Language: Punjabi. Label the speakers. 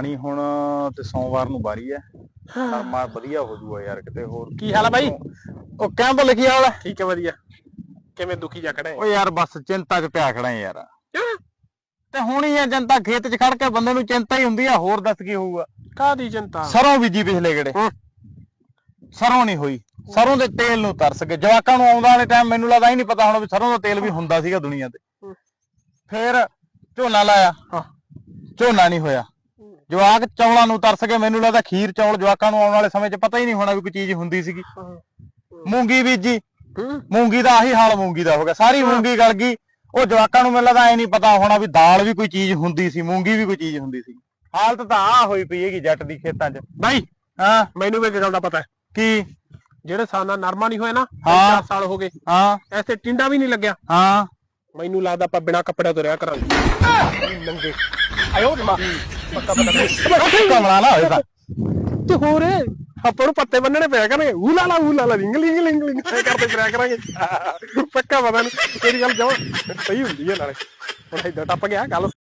Speaker 1: ਪਾਣੀ ਹੁਣ ਤੇ ਸੋਮਵਾਰ ਨੂੰ ਬਾਰੀ ਹੈ। ਨਰਮਾ ਵਧੀਆ ਹੋ ਜੂਗਾ ਯਾਰ ਕਿਤੇ ਹੋਰ।
Speaker 2: ਕੀ ਹਾਲ ਆ ਬਾਈ?
Speaker 1: ਉਹ ਕੈਂਪ ਲਿਖਿਆ ਵਾਲਾ
Speaker 2: ਠੀਕ ਹੈ ਵਧੀਆ। ਕਿਵੇਂ ਦੁਖੀ ਜਾ ਖੜਾ ਹੈ
Speaker 1: ਉਹ ਯਾਰ ਬਸ ਚਿੰਤਾ 'ਚ ਪਿਆ ਖੜਾ ਯਾਰ। ਤੇ ਹੁਣ ਹੀ ਆ ਜਨਤਾ ਖੇਤ 'ਚ ਖੜ ਕੇ ਬੰਦੇ ਨੂੰ ਚਿੰਤਾ ਹੀ ਹੁੰਦੀ ਆ ਹੋਰ ਦੱਸ ਕੀ ਹੋਊਗਾ।
Speaker 2: ਕਾਦੀ ਚਿੰਤਾ?
Speaker 1: ਸਰੋਂ ਬੀਜੀ ਪਿਛਲੇ ਗੜੇ। ਸਰੋਂ ਨਹੀਂ ਹੋਈ। ਸਰੋਂ ਦੇ ਤੇਲ ਨੂੰ ਤਰਸ ਗਏ। ਜਵਾਕਾਂ ਨੂੰ ਆਉਂਦਾ ਵਾਲੇ ਟਾਈਮ ਮੈਨੂੰ ਲੱਗਦਾ ਹੀ ਨਹੀਂ ਪਤਾ ਹੋਣਾ ਵੀ ਸਰੋਂ ਦਾ ਤੇਲ ਵੀ ਹੁੰਦਾ ਸੀਗਾ ਦੁਨੀਆ ਤੇ। ਫੇਰ ਝੋਨਾ ਲਾਇਆ।
Speaker 2: ਹਾਂ।
Speaker 1: ਝੋਨਾ ਨਹੀਂ ਹੋਇਆ। ਜਵਾਕ ਚੌਲਾਂ ਨੂੰ ਤਰਸ ਗਏ ਮੈਨੂੰ ਲੱਗਦਾ ਖੀਰ ਚੌਲ ਜਵਾਕਾਂ ਨੂੰ ਆਉਣ ਵਾਲੇ ਸਮੇਂ 'ਚ ਪਤਾ ਹੀ ਨਹੀਂ ਹੋਣਾ ਵੀ ਕੋਈ ਚੀਜ਼ ਹੁੰਦੀ ਸੀਗੀ। ਮੂੰਗੀ ਬੀਜੀ। ਮੂੰਗੀ ਦਾ ਆਹੀ ਹਾਲ ਮੂੰਗੀ ਦਾ ਹੋ ਗਿਆ। ਸਾਰੀ ਮੂੰਗੀ ਗਲ ਗਈ। ਉਹ ਜਵਾਕਾਂ ਨੂੰ ਮੈਨੂੰ ਲੱਗਦਾ ਐ ਨਹੀਂ ਪਤਾ ਹੋਣਾ ਵੀ ਦਾਲ ਵੀ ਕੋਈ ਚੀਜ਼ ਹੁੰਦੀ ਸੀ ਮੂੰਗੀ ਵੀ ਕੋਈ ਚੀਜ਼ ਹੁੰਦੀ ਸੀ। ਹਾਲਤ ਤਾਂ ਆ ਹੋਈ ਪਈ ਹੈਗੀ ਜੱਟ ਦੀ ਖੇਤਾਂ 'ਚ।
Speaker 2: ਬਾਈ
Speaker 1: ਹਾਂ।
Speaker 2: ਮੈਨੂੰ ਵੀ ਇੱਕ ਗੱਲ ਦਾ ਪਤਾ
Speaker 1: ਕੀ?
Speaker 2: ਜਿਹੜੇ ਸਾਨਾ ਨਰਮਾ ਨਹੀਂ ਹੋਇਆ ਨਾ
Speaker 1: ਹਾਂ।
Speaker 2: 4 ਸਾਲ ਹੋ ਗਏ।
Speaker 1: ਹਾਂ।
Speaker 2: ਐਸੇ ਟਿੰਡਾ ਵੀ ਨਹੀਂ ਲੱਗਿਆ।
Speaker 1: ਹਾਂ।
Speaker 2: ਮੈਨੂੰ ਲੱਗਦਾ ਆਪਾਂ ਬਿਨਾ ਕੱਪੜਿਆਂ ਤੋਂ ਰਿਹਾ ਕਰਾਂਗੇ। ਨੰਗੇ ਆਇਓ ਮਾ ਪੱਕਾ ਪੱਕਾ
Speaker 1: ਕਮਲਾ ਨਾ ਹੋਏ ਤਾਂ
Speaker 2: ਤੇ ਹੋਰ ਆਪਾਂ ਨੂੰ ਪੱਤੇ ਬੰਨਣੇ ਪਿਆ ਕਰਨਗੇ ਊ ਲਾ ਲਾ ਊ ਲਾ ਲਾ, ਲਿੰਗ ਲਿੰਗ ਲਿੰਗ ਲਿੰਗ। ਕਰਦੇ ਫਿਰਿਆ ਕਰਾਂਗੇ। ਪੱਕਾ ਪਤਾ ਨਹੀਂ ਤੇਰੀ ਗੱਲ ਜਮਾ ਸਹੀ ਹੁੰਦੀ ਹੈ ਨਾਲੇ। ਹੁਣ ਇਦਾਂ ਟੱਪ ਗਿਆ, ਗੱਲ।